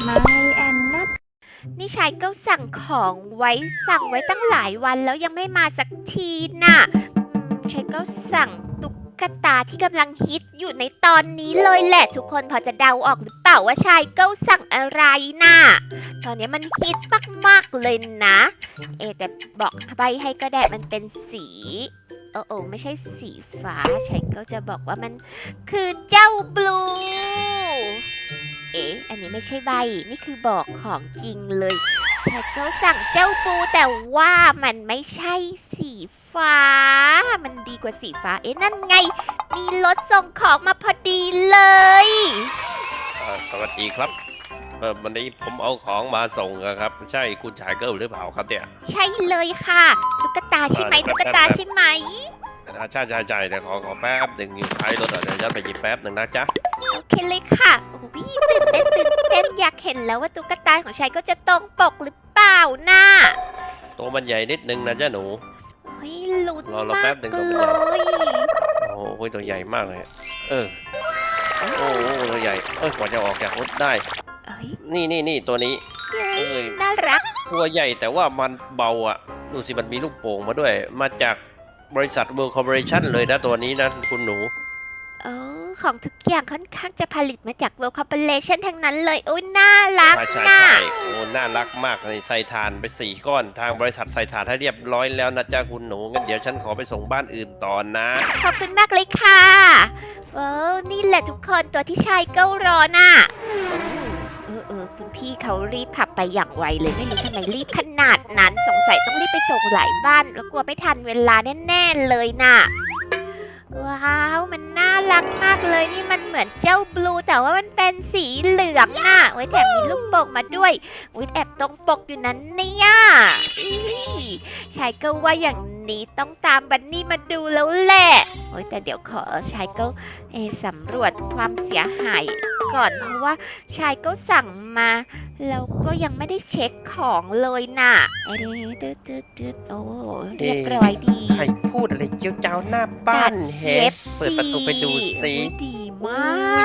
ไม่แอนนัทนี่ชายก็สั่งของไว้สั่งไว้ตั้งหลายวันแล้วยังไม่มาสักทีน่ะอืมชายก็สั่งตุ๊กตาที่กำลังฮิตอยู่ในตอนนี้เลยแหละทุกคนพอจะเดาออกหรือเปล่าว่าชายก็สั่งอะไรน่ะ ตอนนี้มันฮิตมากๆเลยนะ เอะแต่บอกใบให้ก็ได้มันเป็นสีโอ้โอไม่ใช่สีฟ้าชายก็จะบอกว่ามันคือเจ้าบลู เอ๊ะอันนี้ไม่ใช่ใบ นี่คือบอกของจริงเลยชายก็สั่งเจ้าปูแต่ว่ามันไม่ใช่สีฟ้า มันดีกว่าสีฟ้า เอ๊ะนั่นไง มีรถส่งของมาพอดีเลย อ่าสวัสดีครับเออวันนี้ผมเอาของมาส่งอะครับ ใช่คุณชายเกิลหรือเปล่าครับเนี่ยใช่เลยค่ะตุ๊กตาใช่ไหมอ่าตุ๊กตาใช่ไหม อ่าใช่ใช่ใช่เดี๋ยวขอขอแป๊บหนึ่งอยู่ท้ายรถอะเดี๋ยวจะไปหยิบแป๊บหนึ่งนะจ๊ะ โอเคเลยค่ะโอ้โห แล้วว่าตุ๊กตาของชายก็จะตรงปกหรือเปล่าน่ะตัวมันใหญ่นิดนึงนะจ๊ะหนู เฮ้ยลุ้นรอรอมาแป๊กบหนึ่งเลก่อนยโอ้โหตัวใหญ่มากเลยเออ โอ้โหตัวใหญ่ เออกว่าจะออกจากรถได้ เอ้ยนี่นี่นี่ตัวนี้ เย้เอ้ยน่ารักตัวใหญ่แต่ว่ามันเบาอะ ดูสิมันมีลูกโป่งมาด้วย มาจากบริษัท World Corporation เลยนะตัวนี้นะคุณหนู เออของทุกอย่างค่อนข้างจะผลิตมาจาก World Corporation ทั้งนั้นเลย โอ้ยน่ารักใช่ใช่น่า ใช่โอ้น่ารักมากเลยใส่ถ่านไปสี่ก้อนทางบริษัทใส่ถ่านให้เรียบร้อยแล้วนะจ๊ะคุณหนูงั้นเดี๋ยวฉันขอไปส่งบ้านอื่นต่อนะ ขอบคุณมากเลยค่ะเออนี่แหละทุกคนตัวที่ชายเก้ารอน่ะเออเออคุณพี่เขารีบขับไปอย่างไวเลยไม่รู้ทำไมรีบขนาดนั้น สงสัยต้องรีบไปส่งหลายบ้าน แล้วกลัวไม่ทันเวลาแน่ ๆ เลยน่ะ ว้าว มันน่า รักมากเลยนี่มันเหมือนเจ้าบลูแต่ว่ามันเป็นสีเหลืองน่ะไว้ยแถมมีลูกโป่งมาด้วยอุ้ยแอบตรงปกอยู่นั้นเนี่ยอุ๊ยชายก็ว่าอย่างนี้ต้องตามบันนี่มาดูแล้วแหละโอ้ยแต่เดี๋ยวขอชายก็เอสำรวจความเสียหายก่อนเพราะว่าชายก็สั่งมาแล้วก็ยังไม่ได้เช็คของเลยน่ะเอ๊ะตึ๊ดตึ๊ดตึ๊ดโอ้เรียบร้อยดีใครพูดอะไรเจียวจ้าหน้าบ้านเฮเย็บเปิดประตูไปดูสิดีม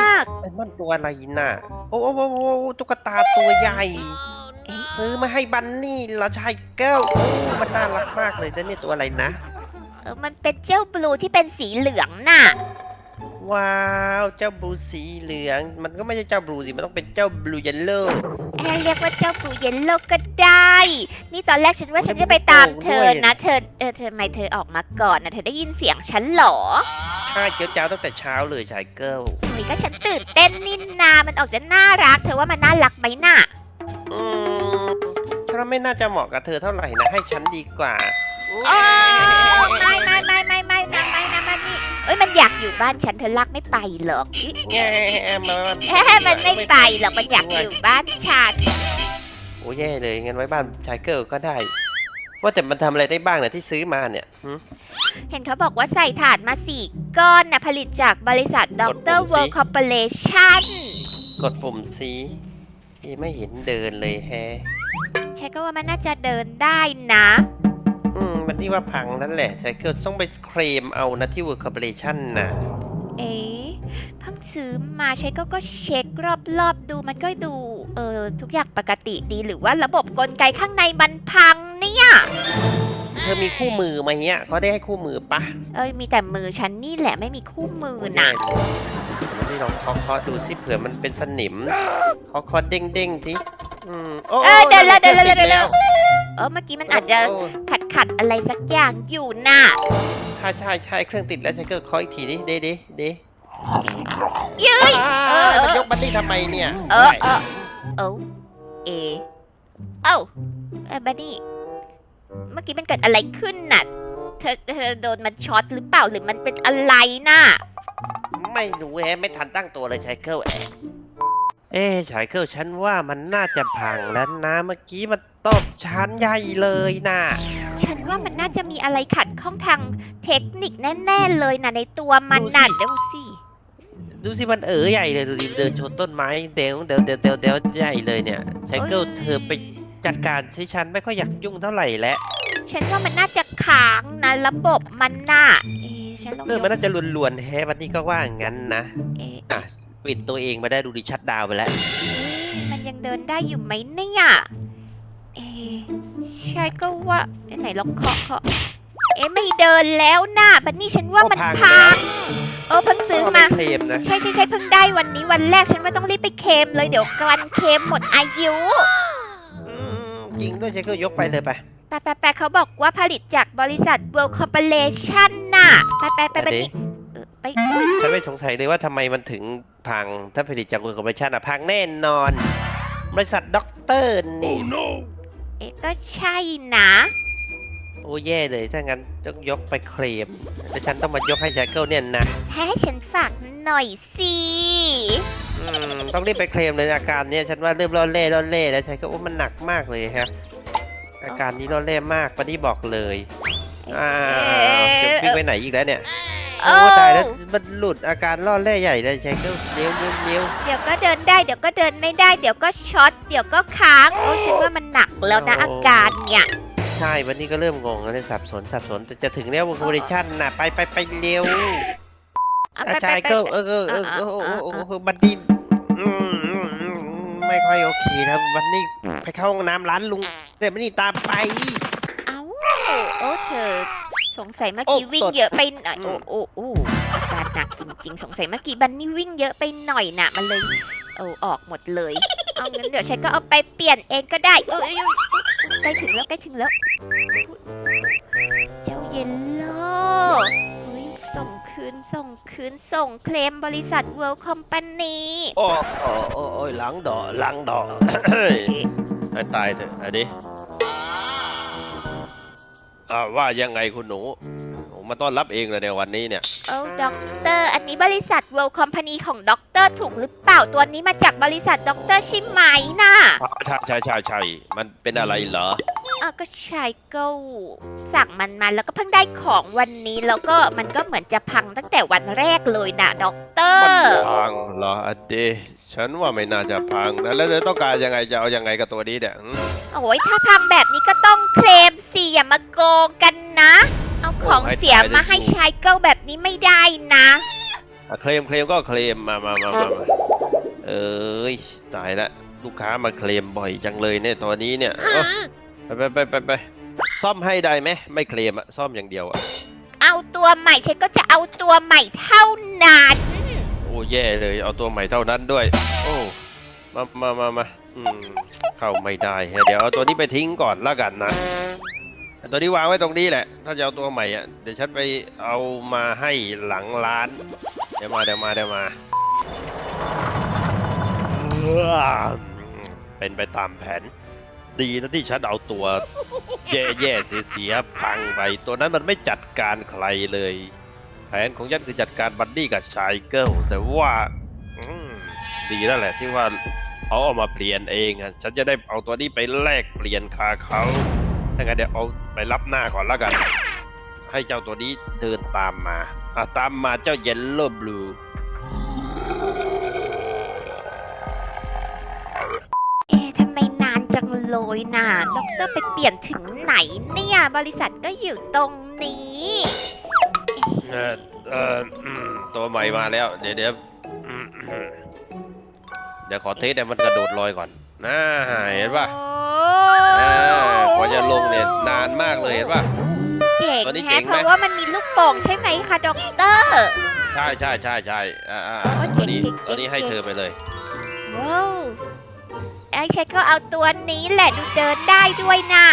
ากนั่นตัวอะไรน่ะ โอ้โอ้โอ้ตุ๊กตาตัวใหญ่ ซื้อมาให้บันนี่ละชายแก้วโอ้มันน่ารักมากเลยนะเนี่ยตัวอะไรนะ เออมันเป็นเจ้าบลูที่เป็นสีเหลืองน่ะ ว้าวเจ้าบลูสีเหลือง มันก็ไม่ใช่เจ้าบลูสิมันต้องเป็นเจ้าบลูเยลโล่แอนเรียกว่าเจ้าบลูเยลโลก็ได้ นี่ตอนแรกฉันว่าฉันจะไปตามเธอนะ เธอ เออเธอทำไมเธอออกมาก่อนนะเธอได้ยินเสียงฉันเหรอใช่เจียวจ้าวตั้งแต่เช้าเลยชายเกิลโอ้ยก็ฉันตื่นเต้นนินนา มันออกจะน่ารัก เธอว่ามันน่ารักไหมน่ะ อืมฉัน ว่าไม่น่าจะเหมาะกับเธอเท่าไหร่นะให้ฉันดีกว่า โอ้ไม่ไม่ไม่ไม่ไม่นะไม่นะมันนี่เอ้ยมันอยากอยู่บ้านฉันเธอรักไม่ไปหรอกแง่มาแฮ่มันไม่ไปหรอกมันอยากอยู่บ้านฉันโอ้แย่เลยงั้นไว้บ้านชายเกิลก็ได้ ว่าแต่มันทำอะไรได้บ้างเนี่ยที่ซื้อมาเนี่ยหึ เห็นเขาบอกว่าใส่ถ่านมาสี่ก้อนนะผลิตจากบริษัทด็อกดปุ่รมสิเวิร์คอร์ปอเรชั่นกดปุ่มซีไม่เห็นเดินเลยแฮะ ใช่ก็ว่ามันน่าจะเดินได้นะ อืม มันที่ว่าพังนั่นแหละชายเกิลต้องไปเคลมเอานะที่ World Corporation นะเอ๊ะเพิ่งซื้อมาใช้ก็ก็เช็ครอบๆดูมันก็ดู เออทุกอย่างปกติดีหรือว่าระบบกลไกข้างในมันพังเนี่ย เธอมีคู่มือไหมเนี่ยเขาได้ให้คู่มือปะเอ้ยมีแต่มือฉันนี่แหละไม่มีคู่มือนะโแย่เลยเดี๋ยวนี่ลองเคาะเคาะดูสิเผื่อมันเป็นสนิมเคาะเคาะเด้งเด้งๆสิ อืมโเออเดินแล้วเดินแล้วติเดินแล้ว เออเมื่อกี้มันอาจจะโขัดขัดๆอะไรสักอย่างอยู่น่ะใช่ใช่ใช่เครื่องติดแล้วชายเกิลเคาะอีกทีดิเด้เด้เด้เย้ยอ่าเออเออ มันยกบันนี่ทำไมเนี่ยเออเออเออเอเอ้าเออบันนี่เมื่อกี้มันเกิดอะไรขึ้นน่ะเธอเธอโดนมันช็อตหรือเปล่าหรือมันเป็นอะไรน่ะ ไม่รู้แฮะไม่ทันตั้งตัวเลยชายเกิลแอบ เอ๊ะชายเกิลฉันว่ามันน่าจะพังแล้วนะเมื่อกี้มันตบชั้นใหญ่เลยนะฉันว่ามันน่าจะมีอะไรขัดข้องทางเทคนิคแน่ๆเลยนะในตัวมันน่ะดูสิ ดูสิมันเอ๋อใหญ่เลยดูดิเดินชนต้นไม้เดี๋ยวเดี๋ยวเดี๋ยวเดี๋ยวเดี๋ยวใหญ่เลยเนี่ยชายเกิลเธอไปจัดการสิฉันไม่ค่อยอยากยุ่งเท่าไหร่แล้วฉันว่ามันน่าจะค้างนะระบบมันน่ะเอ๊ะฉันลองเออมันน่าจะลวนๆแฮะวันนี้ก็ว่างั้นนะเอ๊ะอะ ปิดตัวเองมาได้ดูดิชัดดาวน์ไปแล้ว มันยังยังเดินได้อยู่ไหมเนี่ยเอ๊ะใช่ก็ว่าเอ๊ะไหนลองเคาะเคาะเอ๊ะไม่เดินแล้วนะบันนี่ฉันว่ามันก็พัพัง งเออเพิ่งซื้อมาก็ไเคลมนะใช่ใช่ใช่เพิ่งได้วันนี้วันแรกฉันว่าต้องรีบไปเคลมเลยเดี๋ยวกันเคลมหมดอายุอืมจริงด้วยใช้เกิลยกไปเลยไปแปะแปะแปะเขาบอกว่าผลิตจากบริษัท World Corporation น่ะไปไปไปไปอันนี้นี่เออ ไปอุ๊ยฉันไม่สงสัยเลยว่าทำไมมันถึงพัง ถ้าผลิตจากเวอร์กอร์ปอเรชั่นอะพังแน่นอน บริษัทด็อกเตอร์นี่ เอ๊ะก็ใช่นะ โอ้แย่เลย ถ้างั้นต้องยกไปเคลมแล้วฉันต้องมายกให้ชายเกิลเนี่ยนะให้ฉันฝากหน่อยสิ อืมต้องรีบไปเคลมเลยอาการเนี่ยฉันว่าเริ่มร่อนเล่ร่อนเล่แล้วชายเกิลว่ามันหนักมากเลยครับอาการนี้ร่อนเล่มากปานี่บอกเลย อ้าวจะวิ่งไปไหนอีกแล้วเนี่ยโอ้ โอ้ตายแล้วมันหลุดอาการร่อนเล่ใหญ่เลยชายเกิลเนี้ยวเนี้ยวเนี้ยวเดี๋ยวก็เดินได้เดี๋ยวก็เดินไม่ได้ เดี๋ยวก็ช็อตเดี๋ยวก็ค้างโอ้ฉันว่ามันหนักแล้วนะอาการเนี่ยใช่วันนี้ก็เริ่มงงแล้วเนี่ยสับสนสับสนจะจะถึงแล้ววงโอเรชั่นน่ะไปไปไปเร็วเอาอาไปจารไปย์ไปก็เออเออเออเออเออเออเออบันดี้อืมอืมอืมไม่ค่อยโอเคนะวันนี้ไปเข้าห้องน้ำร้านลุงเดี๋ยวมันนี่ตามไป เอ้าโอ้เธอ สงสัยเมื่อโอ้กี้วิ่งสดเยอะไปหน่อยอืโอ้มโอ้โอ้อาการหนักจริง ๆ สงสัยเมื่อกี้บันนี่วิ่งเยอะไปหน่อยน่ะ มันเลยโอ้ออกหมดเลย เอางั้นเดี๋ยวฉันก็เอาไปเปลี่ยนเองก็ได้เอ้ยเอ้ยเอ้ยใกล้ถึงแล้วใกล้ถึงแล้ว เจ้าเยลโล่เฮ้ยส่งคืนส่งคืนส่งเคลมบริษัท World Company โอ้โอ้โอ้โอ้ยหลังดอกหลังดอกให้ตายเถอะอันนี้ อ่าว่ายังไงคุณหนูผมมาต้อนรับเองเลยในวันนี้เนี่ย โอ้ด็อกเตอร์ อันนี้บริษัท World Company ของด็อกเตอร์ถูกหรือเปล่า ตัวนี้มาจากบริษัทด็อกเตอร์ใช่ไหมน่ะอ่าใช่ใช่ใช่ใช่มันเป็นอะไรเหรอ เออก็ใช่ก็สั่งมันมาแล้วก็เพิ่งได้ของวันนี้ แล้วก็มันก็เหมือนจะพังตั้งแต่วันแรกเลยนะด็อกเตอมันร์พังเหรออเด ฉันว่าไม่น่าจะพังนะแล้วเธอต้องการยังไงจะเอายังไงกับตัวนี้เนี่ยหืมโอ้ยถ้าพังแบบนี้ก็ต้องเคลมสิอย่ามาโกงกันนะ เอาของเสียมาให้ชายเกิลแบบนี้ไม่ได้นะ อะเคลมเคลมก็เคลมมามามามามาเอ้ยตายละลูกค้ามาเคลมบ่อยจังเลยเนี่ยตัวนี้เนี่ยเอ้าไปไปไปไปไปซ่อมให้ได้ไหมไม่เคลมอะซ่อมอย่างเดียวอะเอาตัวใหม่ฉันก็จะเอาตัวใหม่เท่านั้นโอ้ แย่เลย เอาตัวใหม่เท่านั้นด้วย โอ้ มามามามาอืมเข้าไม่ได้ เดี๋ยวเอาตัวนี้ไปทิ้งก่อนละกันนะตัวนี้วางไว้ตรงนี้แหละ ถ้าจะเอาตัวใหม่อะ เดี๋ยวฉันไปเอามาให้หลังร้าน เดี๋ยวมาเดี๋ยวมาเดี๋ยวมา เป็นไปตามแผน ดีนะที่ฉันเอาตัว แย่ๆเสียๆพังไป ตัวนั้นมันไม่จัดการใครเลย แผนของฉันคือจัดการบัดดี้กับชายเกิลแต่ว่าดีแล้วแหละที่ว่าเขาเอามาเปลี่ยนเองอะฉันจะได้เอาตัวนี้ไปแลกเปลี่ยนคาเขาถ้างั้นเดี๋ยวเอาไปรับหน้าก่อนแล้วกัน ให้เจ้าตัวนี้เดินตามมาอะตามมาเจ้าเยลโล่บลูเอ๊ะทำไมนานจังเลยน่ะดอกเตอร์ไปเปลี่ยนถึงไหนเนี่ย บริษัทก็อยู่ตรงนี้ เออเอออืมตัวใหม่มาแล้ว เดี๋ยวเดี๋ยวอืมอืมเดี๋ยวขอเทสเดี๋ยวมันกระโดดลอยก่อนน่าเห็นปะโอ้เออกว่าจะลงเนี่ยนานมากเลยเห็นปะเจ๋งตัวนี้แฮะเจ๋งไหม เพราะว่ามันมีลูกโป่งใช่ไหมคะด็อกเตอร์ ใช่ใช่ใช่ใช่อ่าอ่าโอ้ตัวนี้เจ๋งๆตัวนี้ให้เจ๋งๆเธอไปเลย ว้าวไอ้ชัยก็เอาตัวนี้แหละดูเดินได้ด้วยน่ะ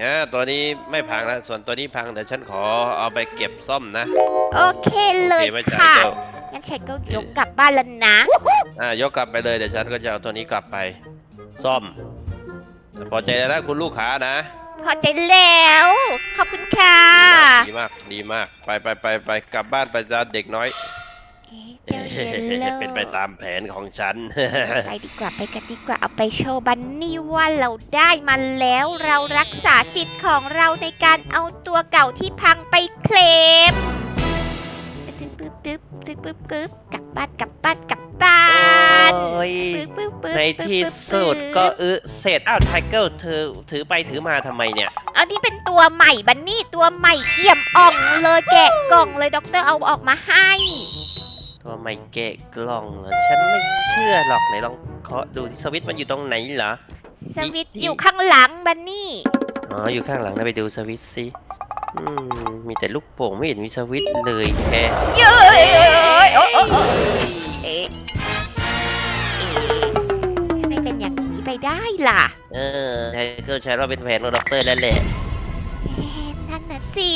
เนี่ยตัวนี้ไม่พังแล้วส่วนตัวนี้พังเดี๋ยวฉันขอเอาไปเก็บซ่อมนะ โอเคเลโอยเคไหม่จ่ายค่ะ เจ้างั้นชัยก็ยกกลับบ้านแล้วนะ อ่ายกกลับไปเลยเดี๋ยวฉันก็จะเอาตัวนี้กลับไป ซ่อม พอใจแล้วนะคุณลูกค้านะพอใจแล้ว ขอบคุณค่ะ ดีมากดีมาก ไปไปไปไปกลับบ้านไปจ้าเด็กน้อย เอ๊ะ เจ้าเยลโล่เป็นไปตามแผนของฉัน ไปดีกว่าไปกันดีกว่าเอาไปโชว์บันนี่ว่าเราได้มาแล้วเรารักษาสิทธิ์ของเราในการเอาตัวเก่าที่พังไปเคลมตึ๊บปึ๊บตึ๊บตึ๊บปึ๊บปึ๊บกลับบ้านกลับบ้านกลับบ้านโอ้ยปึ๊บปึ๊บปึ๊บในปึ๊บที่ปึ๊บสุดปึ๊บก็เออเสร็จอ้าวไทเกิลเธอถือไปถือมาทำไมเนี่ยเอานี่เป็นตัวใหม่บันนี่ตัวใหม่เอี่ยมอ่องเลยแกะกล่องเลยด็อกเตอร์เอาออกมาให้ ตัวไม่แกะกล้องเหรอฉันไม่เชื่อหรอกไหนลองเคาะดูที่สวิตช์มันอยู่ตรงไหนเหรอ สวิตช์อยู่ข้างหลังบันนี่ อ๋อ อยู่ข้างหลังนะไปดูสวิตช์สิอืมมีแต่ลูกโป่งไม่เห็นมีสวิตช์เลยแฮะเย้ยโอ้โอ้โอ้เอ๊ะเอ๊ะทำไมเป็นอย่างนี้ไปได้ล่ะเออไทเกิลใช้เราเป็นแผนของด็อกเตอร์แล้วแหละ เอ๊ะนั่นน่ะสิ